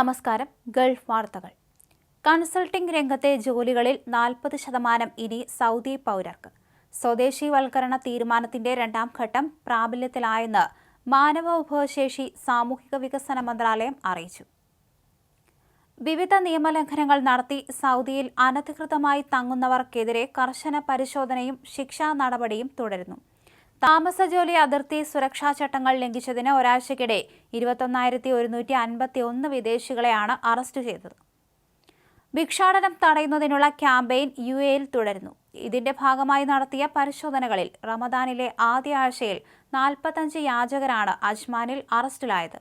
നമസ്കാരം. ഗൾഫ് വാർത്തകൾ. കൺസൾട്ടിംഗ് രംഗത്തെ ജോലികളിൽ നാൽപ്പത് ശതമാനം ഇനി സൗദി പൗരർക്ക്. സ്വദേശീവൽക്കരണ തീരുമാനത്തിന്റെ രണ്ടാം ഘട്ടം പ്രാബല്യത്തിലായെന്ന് മാനവ വിഭവശേഷി സാമൂഹിക വികസന മന്ത്രാലയം അറിയിച്ചു. വിവിധ നിയമലംഘനങ്ങൾ നടത്തി സൗദിയിൽ അനധികൃതമായി തങ്ങുന്നവർക്കെതിരെ കർശന പരിശോധനയും ശിക്ഷാ നടപടിയും തുടരുന്നു. താമസ ജോലി അതിർത്തി സുരക്ഷാ ചട്ടങ്ങൾ ലംഘിച്ചതിന് ഒരാഴ്ചക്കിടെ ഇരുപത്തൊന്നായിരത്തി ഒരുന്നൂറ്റി അൻപത്തി ഒന്ന് വിദേശികളെയാണ് അറസ്റ്റ് ചെയ്തത്. ഭിക്ഷാടനം തടയുന്നതിനുള്ള ക്യാമ്പയിൻ യു എയിൽ തുടരുന്നു. ഇതിന്റെ ഭാഗമായി നടത്തിയ പരിശോധനകളിൽ റമദാനിലെ ആദ്യ ആഴ്ചയിൽ നാൽപ്പത്തഞ്ച് യാചകരാണ് അജ്മാനിൽ അറസ്റ്റിലായത്.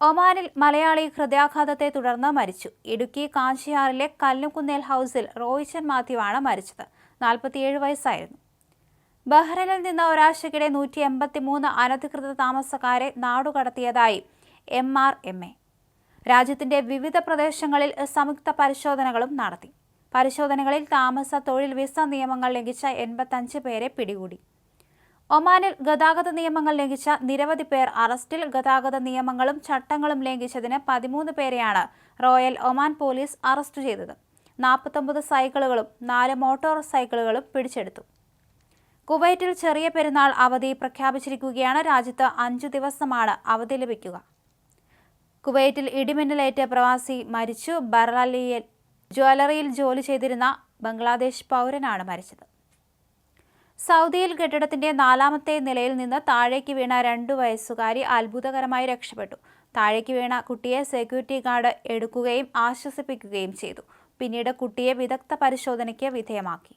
ഒമാനിൽ മലയാളി ഹൃദയാഘാതത്തെ തുടർന്ന് മരിച്ചു. ഇടുക്കി കാഞ്ചിയാറിലെ കല്ലുകുന്നേൽ ഹൗസിൽ റോയിച്ചൻ മാത്യുവാണ് മരിച്ചത്. നാൽപ്പത്തിയേഴ് വയസ്സായിരുന്നു. ബഹ്റൈനിൽ നിന്ന് ഒരാഴ്ചക്കിടെ നൂറ്റി എൺപത്തി മൂന്ന് അനധികൃത താമസക്കാരെ നാടുകടത്തിയതായി എം ആർ എം എ. രാജ്യത്തിന്റെ വിവിധ പ്രദേശങ്ങളിൽ സംയുക്ത പരിശോധനകളും നടത്തി. പരിശോധനകളിൽ താമസ തൊഴിൽ വിസ നിയമങ്ങൾ ലംഘിച്ച എൺപത്തഞ്ച് പേരെ പിടികൂടി. ഒമാനിൽ ഗതാഗത നിയമങ്ങൾ ലംഘിച്ച നിരവധി പേർ അറസ്റ്റിൽ ഗതാഗത നിയമങ്ങളും ചട്ടങ്ങളും ലംഘിച്ചതിന് പതിമൂന്ന് പേരെയാണ് റോയൽ ഒമാൻ പോലീസ് അറസ്റ്റ് ചെയ്തത്. നാൽപ്പത്തൊമ്പത് സൈക്കിളുകളും നാല് മോട്ടോർ സൈക്കിളുകളും പിടിച്ചെടുത്തു. കുവൈറ്റിൽ ചെറിയ പെരുന്നാൾ അവധി പ്രഖ്യാപിച്ചിരിക്കുകയാണ്. രാജ്യത്ത് അഞ്ചു ദിവസമാണ് അവധി ലഭിക്കുക. കുവൈറ്റിൽ ഇടിമിന്നലേറ്റ പ്രവാസി മരിച്ചു. ബർലിയിൽ ജ്വല്ലറിയിൽ ജോലി ചെയ്തിരുന്ന ബംഗ്ലാദേശ് പൗരനാണ് മരിച്ചത്. സൗദിയിൽ കെട്ടിടത്തിന്റെ നാലാമത്തെ നിലയിൽ നിന്ന് താഴേക്ക് വീണ രണ്ടു വയസ്സുകാരി അത്ഭുതകരമായി രക്ഷപ്പെട്ടു. താഴേക്ക് വീണ കുട്ടിയെ സെക്യൂരിറ്റി ഗാർഡ് എടുക്കുകയും ആശ്വസിപ്പിക്കുകയും ചെയ്തു. പിന്നീട് കുട്ടിയെ വിദഗ്ധ പരിശോധനയ്ക്ക് വിധേയമാക്കി.